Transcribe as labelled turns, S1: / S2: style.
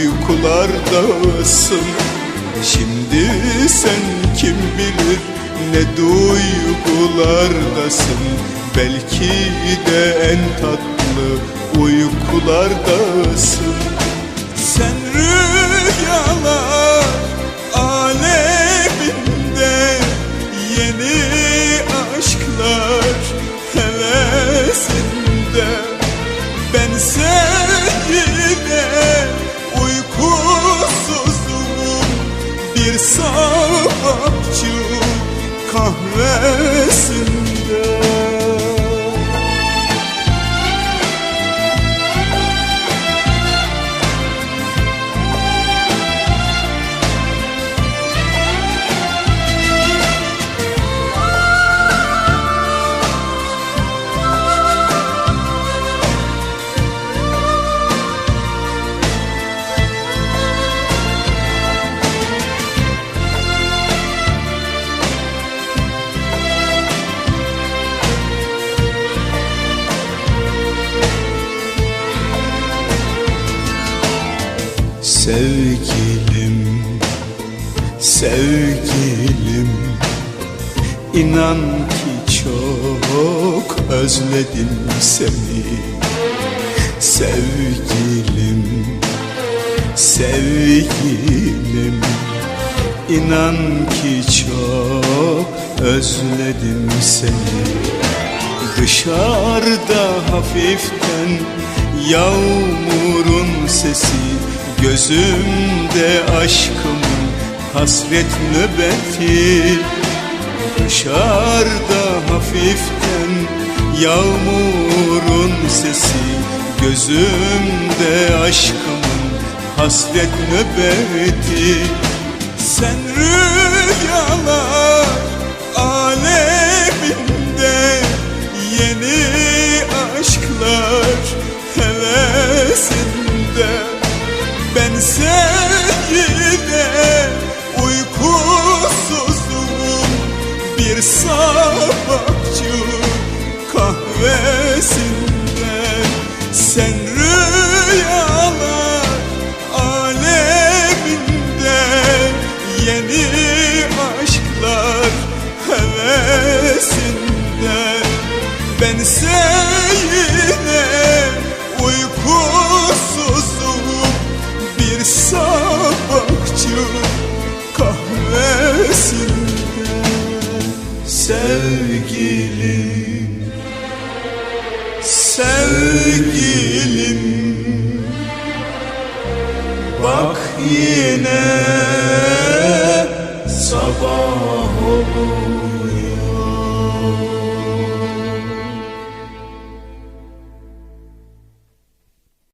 S1: uykulardasın Şimdi sen kim bilir ne duygulardasın? Belki de en tatlı uykulardasın Sen rüyalar aleminde Yeni Bir sabahçı Sevgilim, sevgilim İnan ki çok özledim seni. Sevgilim, sevgilim İnan ki çok özledim seni. Dışarıda hafiften yağmurun sesi Gözümde aşkımın hasret nöbeti. Dışarıda hafiften yağmurun sesi. Gözümde aşkımın hasret nöbeti. Sen rüyalar aleminde Yeni aşklar hevesinde Bense yine uykusuzum. Bir sabahçı kahvesinde Sen rüyalar aleminde Yeni aşklar hevesinde. Bense yine Sevgilim, sevgilim. Bak yine sabah olur